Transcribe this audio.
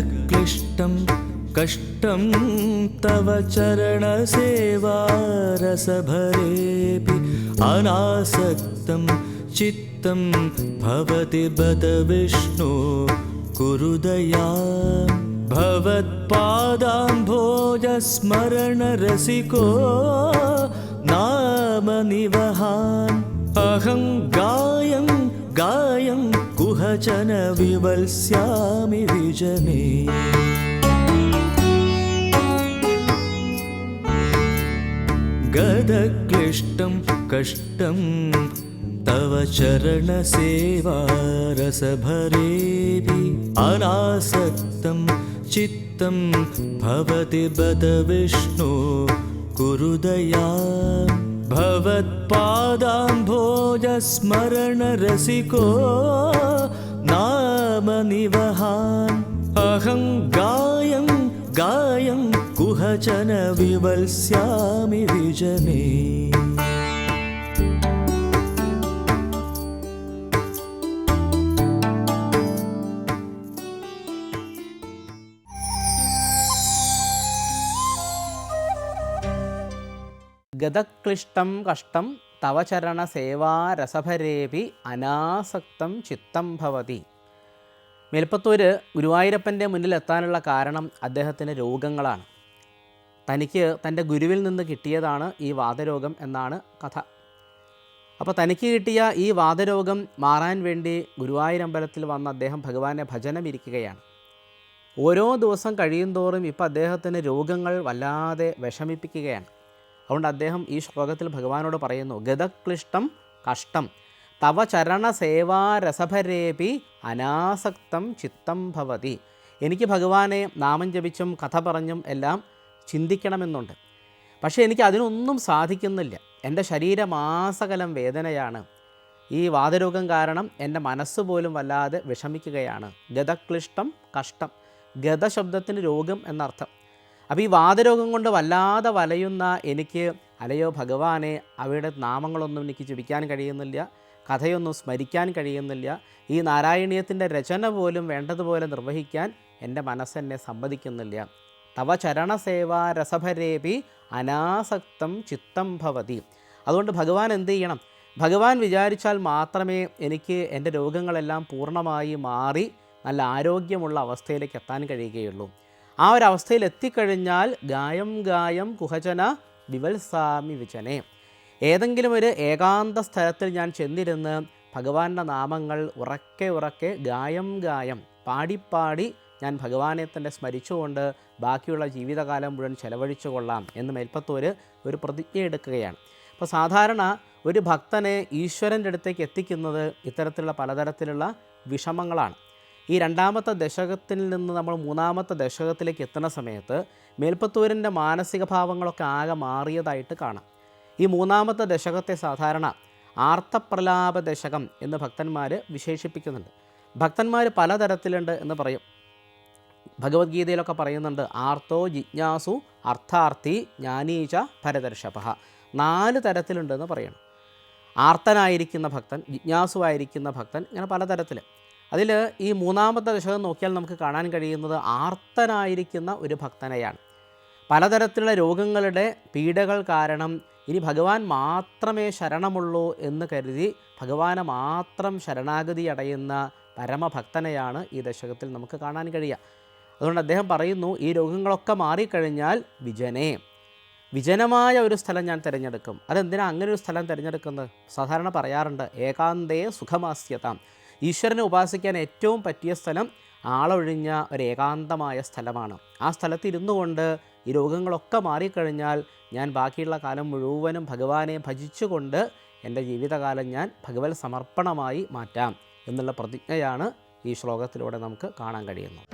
क्लिष्टं कष्टं तव चरणसेवा रसभरेऽपि अनासक्तं चित्तं भवति बत विष्णु कुरु दया। भवत्पादाम्भोजस्मरणरसिको नाम निवहान्। अहं गायं गायं कुहचन विवल्स्यामि विजने। गदक्लिष्टं कष्टं तव चरणसेवा अनासक्तं चित्तं भवति बत विष्णु कुरु दया भवत्पादाम्भोजस्मरणरसिको नाम निवहान् अहं गायं गायं कुहचन विवल्स्यामि विजने ഗതക്ലിഷ്ടം കഷ്ടം തവ ചരണ സേവാരസഭരേപി അനാസക്തം ചിത്തം ഭവതി. മേൽപ്പത്തൂര് ഗുരുവായൂരപ്പന്റെ മുന്നിൽ എത്താനുള്ള കാരണം അദ്ദേഹത്തിന്റെ രോഗങ്ങളാണ്. തനിക്ക് തന്റെ ഗുരുവിൽ നിന്ന് കിട്ടിയതാണ് ഈ വാദരോഗം എന്നാണ് കഥ. അപ്പോൾ തനിക്ക് കിട്ടിയ ഈ വാദരോഗം മാറാൻ വേണ്ടി ഗുരുവായൂരമ്പലത്തിൽ വന്ന അദ്ദേഹം ഭഗവാനെ ഭജനമിരിക്കുകയാണ്. ഓരോ ദിവസം കഴിയുന്തോറും ഇപ്പോൾ അദ്ദേഹത്തിന് രോഗങ്ങൾ വല്ലാതെ വിഷമിപ്പിക്കുകയാണ്. അതുകൊണ്ട് അദ്ദേഹം ഈ ശ്ലോകത്തിൽ ഭഗവാനോട് പറയുന്നു ഗതക്ലിഷ്ടം കഷ്ടം തവ ചരണ സേവാ രസഭരേപി അനാസക്തം ചിത്തം ഭവതി. എനിക്ക് ഭഗവാനെ നാമം ജപിച്ചും കഥ പറഞ്ഞും എല്ലാം ചിന്തിക്കണമെന്നുണ്ട്. പക്ഷേ എനിക്ക് അതിനൊന്നും സാധിക്കുന്നില്ല. എന്റെ ശരീരമാസകലം വേദനയാണ്. ഈ വാതരോഗം കാരണം എന്റെ മനസ്സ് പോലും വല്ലാതെ വിഷമിക്കുകയാണ്. ഗതക്ലിഷ്ടം കഷ്ടം ഗത ശബ്ദത്തിന് രോഗം എന്നർത്ഥം. അപ്പോൾ ഈ വാതരോഗം കൊണ്ട് വല്ലാതെ വലയുന്ന എനിക്ക് അലയോ ഭഗവാനെ അവയുടെ നാമങ്ങളൊന്നും എനിക്ക് ജപിക്കാൻ കഴിയുന്നില്ല കഥയൊന്നും സ്മരിക്കാൻ കഴിയുന്നില്ല ഈ നാരായണീയത്തിന്റെ രചന പോലും വേണ്ടതുപോലെ നിർവഹിക്കാൻ എന്റെ മനസ്സെന്നെ സമ്മതിക്കുന്നില്ല. തവ ചരണസേവാ രസഭരേപി അനാസക്തം ചിത്തം ഭവതി. അതുകൊണ്ട് ഭഗവാൻ എന്ത് ചെയ്യണം? ഭഗവാൻ വിചാരിച്ചാൽ മാത്രമേ എനിക്ക് എന്റെ രോഗങ്ങളെല്ലാം പൂർണമായി മാറി നല്ല ആരോഗ്യമുള്ള അവസ്ഥയിലേക്ക് എത്താൻ കഴിയുകയുള്ളൂ. ആ ഒരു അവസ്ഥയിൽ എത്തിക്കഴിഞ്ഞാൽ ഗായം ഗായം കുഹചന വിവൽസാമി വിചനെ. ഏതെങ്കിലും ഒരു ഏകാന്ത സ്ഥലത്തിൽ ഞാൻ ചെന്നിരുന്ന് ഭഗവാന്റെ നാമങ്ങൾ ഉറക്കെ ഉറക്കെ ഗായം ഗായം പാടിപ്പാടി ഞാൻ ഭഗവാനെ തന്നെ സ്മരിച്ചുകൊണ്ട് ബാക്കിയുള്ള ജീവിതകാലം മുഴുവൻ ചെലവഴിച്ചു കൊള്ളാം എന്ന് മേൽപ്പത്തൂർ ഒരു പ്രതിജ്ഞ എടുക്കുകയാണ്. അപ്പോൾ സാധാരണ ഒരു ഭക്തനെ ഈശ്വരന്റെ അടുത്തേക്ക് എത്തിക്കുന്നത് ഇത്തരത്തിലുള്ള പലതരത്തിലുള്ള വിഷമങ്ങളാണ്. ഈ രണ്ടാമത്തെ ദശകത്തിൽ നിന്ന് നമ്മൾ മൂന്നാമത്തെ ദശകത്തിലേക്ക് എത്തുന്ന സമയത്ത് മേൽപ്പത്തൂരിന്റെ മാനസിക ഭാവങ്ങളൊക്കെ ആകെ മാറിയതായിട്ട് കാണാം. ഈ മൂന്നാമത്തെ ദശകത്തെ സാധാരണ ആർത്തപ്രലാപ ദശകം എന്ന് ഭക്തന്മാർ വിശേഷിപ്പിക്കുന്നുണ്ട്. ഭക്തന്മാർ പലതരത്തിലുണ്ട് എന്ന് പറയും. ഭഗവത്ഗീതയിലൊക്കെ പറയുന്നുണ്ട് ആർത്തോ ജിജ്ഞാസു അർത്ഥാർത്ഥി ജ്ഞാനീച ഭരതർഷഭ നാല് തരത്തിലുണ്ടെന്ന് പറയണം. ആർത്തനായിരിക്കുന്ന ഭക്തൻ ജിജ്ഞാസുവായിരിക്കുന്ന ഭക്തൻ ഇങ്ങനെ പലതരത്തിൽ അതിൽ ഈ മൂന്നാമത്തെ ദശകം നോക്കിയാൽ നമുക്ക് കാണാൻ കഴിയുന്നത് ആർത്തനായിരിക്കുന്ന ഒരു ഭക്തനെയാണ്. പലതരത്തിലുള്ള രോഗങ്ങളുടെ പീഡകൾ കാരണം ഇനി ഭഗവാൻ മാത്രമേ ശരണമുള്ളൂ എന്ന് കരുതി ഭഗവാനെ മാത്രം ശരണാഗതി അടയുന്ന പരമഭക്തനെയാണ് ഈ ദശകത്തിൽ നമുക്ക് കാണാൻ കഴിയുക. അതുകൊണ്ട് അദ്ദേഹം പറയുന്നു ഈ രോഗങ്ങളൊക്കെ മാറിക്കഴിഞ്ഞാൽ വിജനെ. വിജനമായ ഒരു സ്ഥലം ഞാൻ തിരഞ്ഞെടുക്കും. അതെന്തിനാണ് അങ്ങനെ ഒരു സ്ഥലം തിരഞ്ഞെടുക്കുന്നത്? സാധാരണ പറയാറുണ്ട് ഏകാന്തേ സുഖമാസ്യതാം. ഈശ്വരനെ ഉപാസിക്കാൻ ഏറ്റവും പറ്റിയ സ്ഥലം ആളൊഴിഞ്ഞ ഒരു ഏകാന്തമായ സ്ഥലമാണ്. ആ സ്ഥലത്ത് ഇരുന്നു കൊണ്ട് ഈ രോഗങ്ങളൊക്കെ മാറിക്കഴിഞ്ഞാൽ ഞാൻ ബാക്കിയുള്ള കാലം മുഴുവനും ഭഗവാനെ ഭജിച്ചുകൊണ്ട് എന്റെ ജീവിതകാലം ഞാൻ ഭഗവത് സമർപ്പണമായി മാറ്റാം എന്നുള്ള പ്രതിജ്ഞയാണ് ഈ ശ്ലോകത്തിലൂടെ നമുക്ക് കാണാൻ കഴിയുന്നത്.